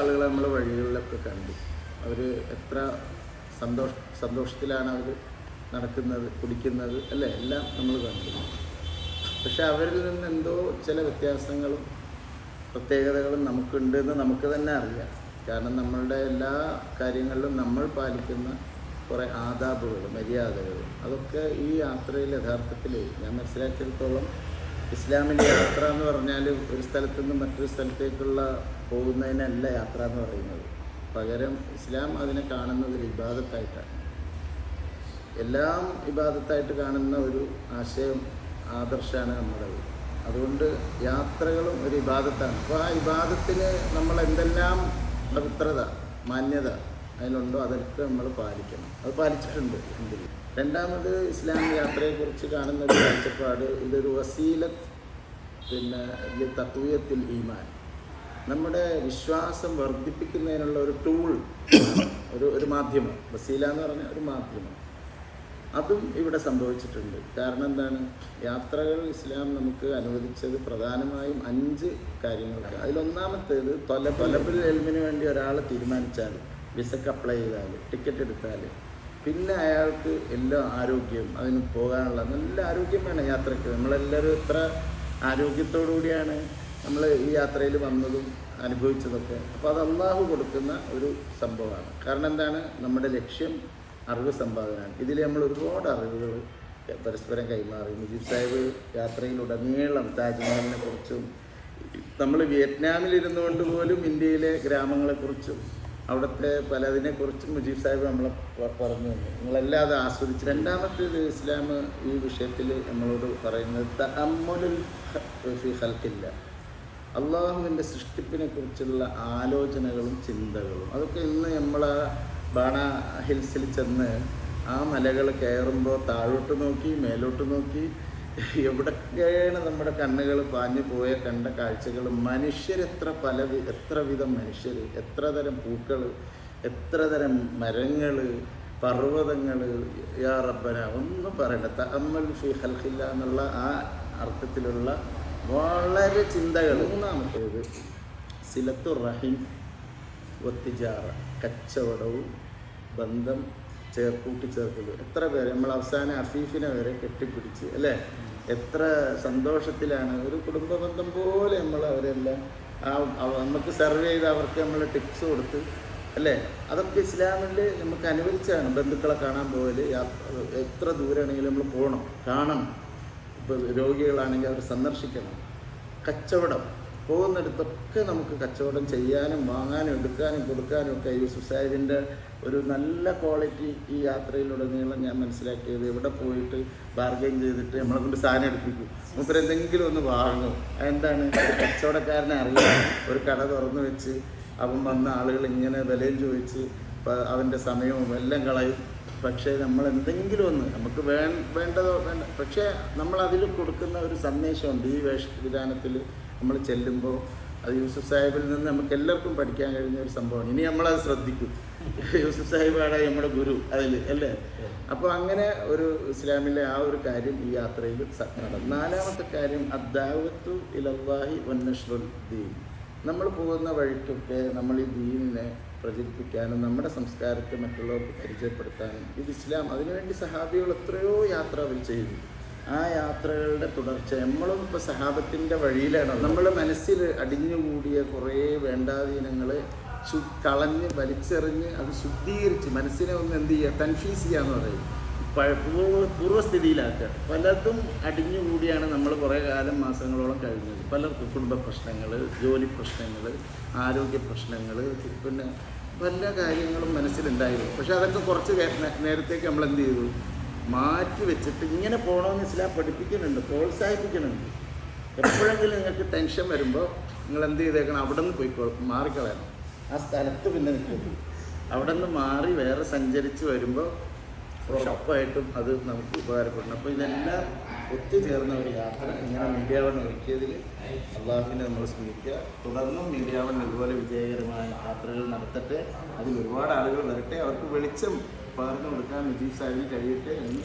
ആളുകളെ നമ്മൾ വഴികളിലൊക്കെ കണ്ടു. അവർ എത്ര സന്തോഷ സന്തോഷത്തിലാണ് അവർ നടക്കുന്നത് കുടിക്കുന്നത് അല്ലേ? എല്ലാം നമ്മൾ കണ്ടു. പക്ഷെ അവരിൽ നിന്ന് എന്തോ ചില വ്യത്യാസങ്ങളും പ്രത്യേകതകളും നമുക്കുണ്ടെന്ന് നമുക്ക് തന്നെ അറിയാം. കാരണം നമ്മളുടെ എല്ലാ കാര്യങ്ങളിലും നമ്മൾ പാലിക്കുന്ന കുറേ ആദാബുകൾ മര്യാദകൾ അതൊക്കെ ഈ യാത്രയിൽ യഥാർത്ഥത്തിൽ ഞാൻ മനസ്സിലാക്കിയെടുത്തോളം ഇസ്ലാമിന്റെ യാത്ര എന്ന് പറഞ്ഞാൽ ഒരു സ്ഥലത്തു നിന്ന് മറ്റൊരു സ്ഥലത്തേക്കുള്ള പോകുന്നതിനല്ല യാത്ര എന്ന് പറയുന്നത്. പകരം ഇസ്ലാം അതിനെ കാണുന്നത് ഒരു ഇബാദത്തായിട്ടാണ്. എല്ലാം ഇബാദത്തായിട്ട് കാണുന്ന ഒരു ആശയം ആദർശമാണ് നമ്മുടെ അതുകൊണ്ട് യാത്രകളും ഒരു ഇബാദത്താണ്. അപ്പോൾ ആ ഇബാദത്തിന് നമ്മൾ എന്തെല്ലാം പവിത്രത മാന്യത അതിലുണ്ടോ അതൊക്കെ നമ്മൾ പാലിക്കണം. അത് പാലിച്ചിട്ടുണ്ട് എന്തിൽ രണ്ടാമത് ഇസ്ലാം യാത്രയെക്കുറിച്ച് കാണുന്ന ഒരു കാഴ്ചപ്പാട് ഇതൊരു വസീലത്ത് പിന്നെ തത്വീയത്തിൽ ഈമാൻ. നമ്മുടെ വിശ്വാസം വർദ്ധിപ്പിക്കുന്നതിനുള്ള ഒരു ടൂൾ ഒരു ഒരു മാധ്യമം. വസീല എന്ന് പറഞ്ഞ ഒരു മാധ്യമം. അതും ഇവിടെ സംഭവിച്ചിട്ടുണ്ട്. കാരണം എന്താണ്? യാത്രകൾ ഇസ്ലാം നമുക്ക് അനുവദിച്ചത് പ്രധാനമായും അഞ്ച് കാര്യങ്ങൾക്ക് അതിലൊന്നാമത്തേത് തൊല തൊലബിൽ എൽമിന് വേണ്ടി ഒരാൾ തീരുമാനിച്ചാൽ വിസക്ക് അപ്ലൈ ചെയ്താൽ ടിക്കറ്റ് എടുത്താൽ പിന്നെ അയാൾക്ക് എല്ലാ ആരോഗ്യം അതിന് പോകാനുള്ള നല്ല ആരോഗ്യം വേണം യാത്രയ്ക്ക്. നമ്മളെല്ലാവരും എത്ര ആരോഗ്യത്തോടു കൂടിയാണ് നമ്മൾ ഈ യാത്രയിൽ വന്നതും അനുഭവിച്ചതൊക്കെ. അപ്പോൾ അത് അള്ളാഹു കൊടുക്കുന്ന ഒരു സംഭവമാണ്. കാരണം എന്താണ്? നമ്മുടെ ലക്ഷ്യം അറിവ് സമ്പാദനമാണ്. ഇതിൽ നമ്മൾ ഒരുപാട് അറിവുകൾ പരസ്പരം കൈമാറി. മുജീബ് സാഹിബ് യാത്രയിലുടനീളം താജ്മഹലിനെ കുറിച്ചും നമ്മൾ വിയറ്റ്നാമിലിരുന്നു കൊണ്ട് പോലും ഇന്ത്യയിലെ ഗ്രാമങ്ങളെക്കുറിച്ചും അവിടുത്തെ പലതിനെക്കുറിച്ചും മുജീബ് സാഹിബ് നമ്മളെ പറഞ്ഞു തന്നു. നിങ്ങളെല്ലാം അത് ആസ്വദിച്ചു രണ്ടാമത്തേത് ഇസ്ലാം ഈ വിഷയത്തിൽ നമ്മളോട് പറയുന്നത് തഅമ്മുലുൽ ഖൽഖില്ല. അള്ളാഹുവിന്റെ സൃഷ്ടിപ്പിനെ കുറിച്ചുള്ള ആലോചനകളും ചിന്തകളും അതൊക്കെ ഇന്ന് നമ്മൾ ബാണ ഹിൽസിൽ ചെന്ന് ആ മലകൾ കയറുമ്പോൾ താഴോട്ട് നോക്കി മേലോട്ട് നോക്കി എവിടൊക്കെയാണ് നമ്മുടെ കണ്ണുകൾ പാഞ്ഞു പോയ കണ്ട കാഴ്ചകൾ? മനുഷ്യരെത്ര പല എത്ര വിധം മനുഷ്യർ? എത്ര തരം പൂക്കൾ എത്ര തരം മരങ്ങൾ പർവതങ്ങൾ? യാ ഒന്നും പറയണ്ട. തമ്മൽ ഫി ഹൽഹില്ല എന്നുള്ള ആ അർത്ഥത്തിലുള്ള വളരെ ചിന്തകൾ. മൂന്നാമത്തേത് സിലത്തു റഹിം ഒത്തിജാറ കച്ചവടവും ബന്ധം ചേർക്കൂട്ടി കൂട്ടിച്ചേർത്തത്. എത്ര പേര്? നമ്മൾ അവസാനം അഫീഫിനെ വരെ കെട്ടിപ്പിടിച്ച് അല്ലേ? എത്ര സന്തോഷത്തിലാണ്. ഒരു കുടുംബ ബന്ധം പോലെ നമ്മൾ അവരെല്ലാം ആ നമുക്ക് സെർവ് ചെയ്ത് അവർക്ക് നമ്മൾ ടിപ്സ് കൊടുത്ത് അല്ലേ? അതൊക്കെ ഇസ്ലാമിൽ നമുക്ക് അനുവദിച്ചാണ് ബന്ധുക്കളെ കാണാൻ പോകൽ എത്ര ദൂരമാണെങ്കിലും നമ്മൾ പോകണം കാണണം. ഇപ്പോൾ രോഗികളാണെങ്കിൽ അവർ സന്ദർശിക്കണം. കച്ചവടം. പോകുന്നിടത്തൊക്കെ നമുക്ക് കച്ചവടം ചെയ്യാനും വാങ്ങാനും എടുക്കാനും കൊടുക്കാനും ഒക്കെ ഈ സുസൈഡിന്റെ ഒരു നല്ല ക്വാളിറ്റി ഈ യാത്രയിലുടനീളം ഞാൻ മനസ്സിലാക്കിയത്. ഇവിടെ പോയിട്ട് ബാർഗെയിൻ ചെയ്തിട്ട് നമ്മളെ കൊണ്ട് സാധനം എടുപ്പിക്കും. മൂപ്പർ എന്തെങ്കിലും ഒന്ന് വാങ്ങും. എന്താണ് ഒരു കച്ചവടക്കാരനെ അറിയാം. ഒരു കട തുറന്നു വെച്ച് അവൻ വന്ന ആളുകൾ ഇങ്ങനെ വിലയും ചോദിച്ച് അവന്റെ സമയവും എല്ലാം കളയും. പക്ഷേ നമ്മൾ എന്തെങ്കിലും ഒന്ന് നമുക്ക് വേണ്ട വേണ്ടതോ വേണ്ട പക്ഷേ നമ്മൾ അതിൽ കൊടുക്കുന്ന ഒരു സന്ദേശമുണ്ട്. ഈ വേഷവിധാനത്തിൽ നമ്മൾ ചെല്ലുമ്പോൾ അത് യൂസുഫ് സാഹിബിൽ നിന്ന് നമുക്ക് എല്ലാവർക്കും പഠിക്കാൻ കഴിഞ്ഞ ഒരു സംഭവമാണ്. ഇനി നമ്മളത് ശ്രദ്ധിക്കും. യൂസുഫ് സാഹിബാണ് നമ്മുടെ ഗുരു അതിൽ അല്ലേ? അപ്പോൾ അങ്ങനെ ഒരു ഇസ്ലാമിലെ ആ ഒരു കാര്യം ഈ യാത്രയിൽ നാലാമത്തെ കാര്യം അദ്ദാവത്തു ഇലവാഹി വന്നഷ്റുൽ ദീൻ. നമ്മൾ പോകുന്ന വഴിക്കൊക്കെ നമ്മൾ ഈ ദീനിനെ പ്രചരിപ്പിക്കാനും നമ്മുടെ സംസ്കാരത്തെ മറ്റുള്ളവർക്ക് പരിചയപ്പെടുത്താനും ഇത് ഇസ്ലാം അതിനുവേണ്ടി സഹാബികൾ എത്രയോ യാത്ര അവർ ചെയ്തു. ആ യാത്രകളുടെ തുടർച്ച നമ്മളും ഇപ്പോൾ സഹാബത്തിന്റെ വഴിയിലാണ്. നമ്മൾ മനസ്സിൽ അടിഞ്ഞുകൂടിയ കുറേ വേണ്ടാധീനങ്ങൾ ശു കളഞ്ഞ് വലിച്ചെറിഞ്ഞ് അത് ശുദ്ധീകരിച്ച് മനസ്സിനെ ഒന്ന് എന്ത് ചെയ്യുക കൺഫ്യൂസ് എന്ന് പറയും. പൂർവസ്ഥിതിയിലാക്കുക. പലതും അടിഞ്ഞുകൂടിയാണ് നമ്മൾ കുറേ കാലം മാസങ്ങളോളം കഴിഞ്ഞത്. പലർക്കും കുടുംബ പ്രശ്നങ്ങൾ ജോലി പ്രശ്നങ്ങൾ ആരോഗ്യ പ്രശ്നങ്ങൾ പിന്നെ പല കാര്യങ്ങളും മനസ്സിലുണ്ടായിരുന്നു. പക്ഷെ അതൊക്കെ കുറച്ച് നേരത്തേക്ക് നമ്മൾ എന്ത് ചെയ്തു? മാറ്റി വെച്ചിട്ട് ഇങ്ങനെ പോകണമെന്ന് ഇസ്ലാം പഠിപ്പിക്കുന്നുണ്ട് പ്രോത്സാഹിപ്പിക്കുന്നുണ്ട്. എപ്പോഴെങ്കിലും നിങ്ങൾക്ക് ടെൻഷൻ വരുമ്പോൾ നിങ്ങൾ എന്ത് ചെയ്തേക്കണം? അവിടെ നിന്ന് പോയി മാറിക്കളയണം. ആ സ്ഥലത്ത് പിന്നെ നിൽക്കും. അവിടെ നിന്ന് മാറി വേറെ സഞ്ചരിച്ച് വരുമ്പോൾ ഉറപ്പായിട്ടും അത് നമുക്ക് ഉപകാരപ്പെടണം അപ്പോൾ ഇതെല്ലാം ഒത്തുചേർന്ന ഒരു യാത്ര. ഇങ്ങനെ മീഡിയ വൺ ഒരുക്കിയതിൽ അള്ളാഹുവിനെ നമ്മൾ സ്മരിക്കുക തുടർന്നും മീഡിയ വൺ ഇതുപോലെ വിജയകരമായ യാത്രകൾ നടത്തട്ടെ. അതിൽ ഒരുപാട് ആളുകൾ വരട്ടെ. അവർക്ക് വെളിച്ചം പകർന്നു കൊടുക്കാൻ വിജയ് സാഹിബിന് കഴിയട്ടെ എന്ന്